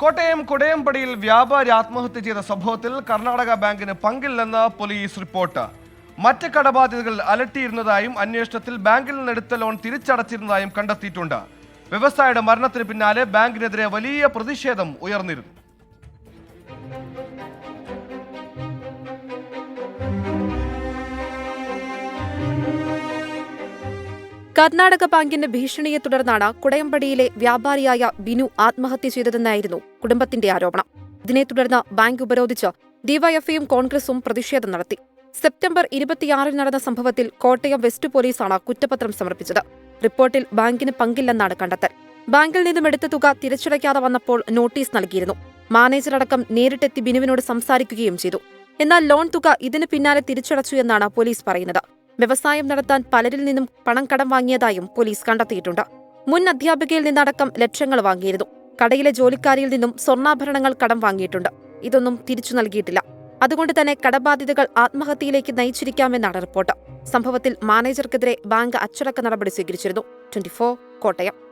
കോട്ടയം കുടയമ്പടിയിൽ വ്യാപാരി ആത്മഹത്യ ചെയ്ത സംഭവത്തിൽ കർണാടക ബാങ്കിന് പങ്കില്ലെന്ന് പോലീസ് റിപ്പോർട്ട്. മറ്റ് കടബാധ്യതകൾ അലട്ടിയിരുന്നതായും അന്വേഷണത്തിൽ ബാങ്കിൽ നിന്നെടുത്ത ലോൺ തിരിച്ചടച്ചിരുന്നതായും കണ്ടെത്തിയിട്ടുണ്ട്. വ്യവസായിയുടെ മരണത്തിന് പിന്നാലെ ബാങ്കിനെതിരെ വലിയ പ്രതിഷേധം ഉയർന്നിരുന്നു. കർണാടക ബാങ്കിന്റെ ഭീഷണിയെ തുടർന്നാണ് കുടയമ്പടിയിലെ വ്യാപാരിയായ ബിനു ആത്മഹത്യ ചെയ്തതെന്നായിരുന്നു കുടുംബത്തിന്റെ ആരോപണം. ഇതിനെ തുടർന്ന് ബാങ്ക് ഉപരോധിച്ച് ഡിവൈഎഫ്ഐയും കോൺഗ്രസും പ്രതിഷേധം നടത്തി. സെപ്റ്റംബർ ഇരുപത്തിയാറിൽ നടന്ന സംഭവത്തിൽ കോട്ടയം വെസ്റ്റ് പോലീസാണ് കുറ്റപത്രം സമർപ്പിച്ചത്. റിപ്പോർട്ടിൽ ബാങ്കിന് പങ്കില്ലെന്നാണ് കണ്ടെത്തൽ. ബാങ്കിൽ നിന്നും എടുത്ത തുക തിരിച്ചടയ്ക്കാതെ വന്നപ്പോൾ നോട്ടീസ് നൽകിയിരുന്നു. മാനേജർ അടക്കം നേരിട്ടെത്തി ബിനുവിനോട് സംസാരിക്കുകയും ചെയ്തു. എന്നാൽ ലോൺ തുക ഇതിന് പിന്നാലെ തിരിച്ചടച്ചു എന്നാണ് പോലീസ് പറയുന്നത്. വ്യവസായം നടത്താൻ പലരിൽ നിന്നും പണം കടം വാങ്ങിയതായും പോലീസ് കണ്ടെത്തിയിട്ടുണ്ട്. മുൻ അധ്യാപികയിൽ നിന്നടക്കം ലക്ഷങ്ങൾ വാങ്ങിയിരുന്നു. കടയിലെ ജോലിക്കാരിയിൽ നിന്നും സ്വർണാഭരണങ്ങൾ കടം വാങ്ങിയിട്ടുണ്ട്. ഇതൊന്നും തിരിച്ചു നൽകിയിട്ടില്ല. അതുകൊണ്ട് തന്നെ കടബാധ്യതകൾ ആത്മഹത്യയിലേക്ക് നയിച്ചിരിക്കാമെന്നാണ് റിപ്പോർട്ട്. സംഭവത്തിൽ മാനേജർക്കെതിരെ ബാങ്ക് അച്ചടക്ക നടപടി സ്വീകരിച്ചിരുന്നു. ട്വന്റി കോട്ടയം.